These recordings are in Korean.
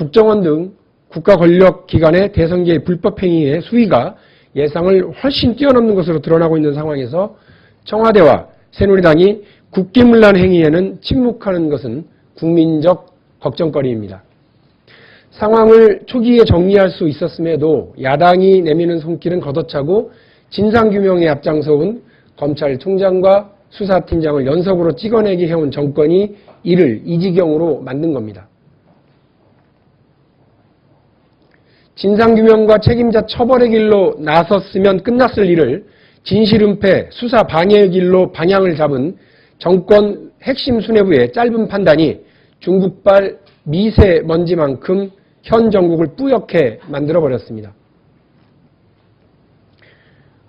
국정원 등 국가 권력 기관의 대선계의 불법 행위의 수위가 예상을 훨씬 뛰어넘는 것으로 드러나고 있는 상황에서 청와대와 새누리당이 국기문란 행위에는 침묵하는 것은 국민적 걱정거리입니다. 상황을 초기에 정리할 수 있었음에도 야당이 내미는 손길은 걷어차고 진상규명에 앞장서 온 검찰총장과 수사팀장을 연속으로 찍어내게 해온 정권이 이를 이 지경으로 만든 겁니다. 진상규명과 책임자 처벌의 길로 나섰으면 끝났을 일을 진실은폐, 수사 방해의 길로 방향을 잡은 정권 핵심 수뇌부의 짧은 판단이 중국발 미세먼지만큼 현 정국을 뿌옇게 만들어버렸습니다.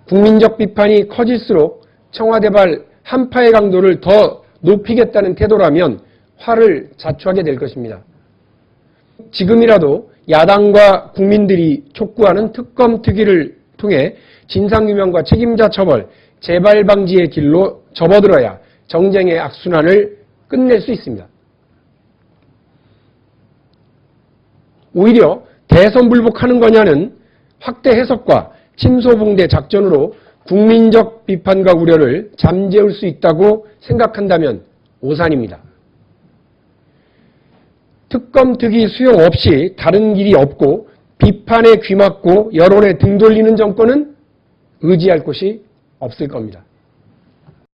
국민적 비판이 커질수록 청와대발 한파의 강도를 더 높이겠다는 태도라면 화를 자초하게 될 것입니다. 지금이라도 야당과 국민들이 촉구하는 특검 특위를 통해 진상규명과 책임자 처벌, 재발 방지의 길로 접어들어야 정쟁의 악순환을 끝낼 수 있습니다. 오히려 대선 불복하는 거냐는 확대 해석과 침소봉대 작전으로 국민적 비판과 우려를 잠재울 수 있다고 생각한다면 오산입니다. 특검 특위 수용 없이 다른 길이 없고 비판에 귀맞고 여론에 등 돌리는 정권은 의지할 곳이 없을 겁니다.